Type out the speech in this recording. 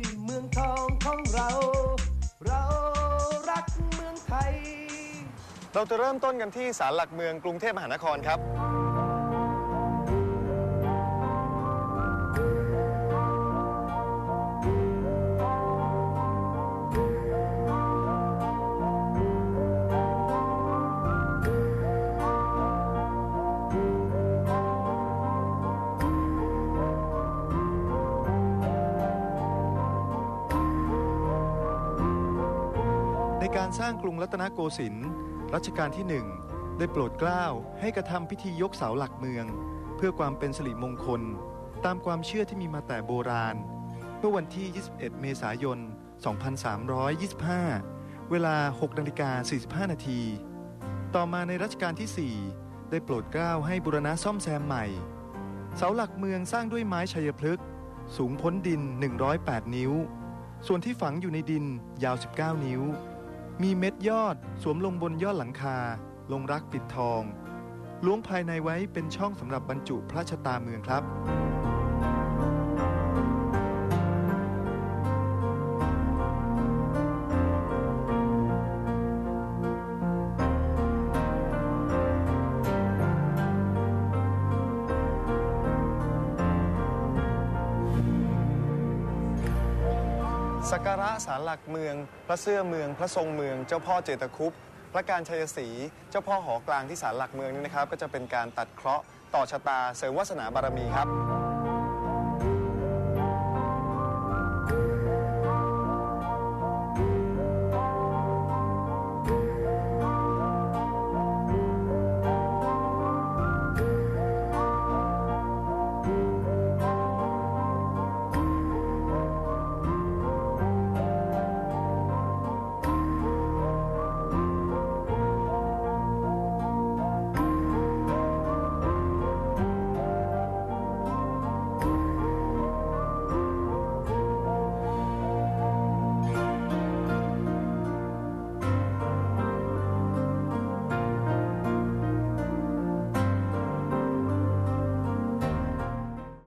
ที่เมืองทองของเรา เรารักเมืองไทย เราจะเริ่มต้นกันที่ศาลหลักเมืองกรุงเทพมหานครครับ การสร้างกรุงรัตนโกสินทร์รัชกาลที่หนึ่งได้โปรดเกล้าให้กระทำพิธียกเสาหลักเมือง เพื่อความเป็นสิริมงคล ตามความเชื่อที่มีมาแต่โบราณ เมื่อวันที่ 21 เมษายน 2325 เวลา 6นาฬิกา45 นาที ต่อมาในรัชกาลที่ 4 ได้โปรดเกล้าให้บุรณะซ่อมแซมใหม่ เสาหลักเมืองสร้างด้วยไม้ชัยพฤกษ์สูงพ้นดิน 108 นิ้ว ส่วนที่ฝังอยู่ในดินยาว 19 นิ้ว มีเม็ดยอดสวมลงบนยอดหลังคา ลงรักปิดทองล้วงภายในไว้เป็นช่องสำหรับบรรจุพระชะตาเมืองครับ สักการะสารหลักเมือง พระเสื้อเมือง พระทรงเมือง เจ้าพ่อเจตคุปพระการชัยศรีเจ้าพ่อหอกลางที่สารหลักเมืองนี่นะครับ ก็จะเป็นการตัดเคราะห์ต่อชะตาเสริมวาสนาบารมีครับ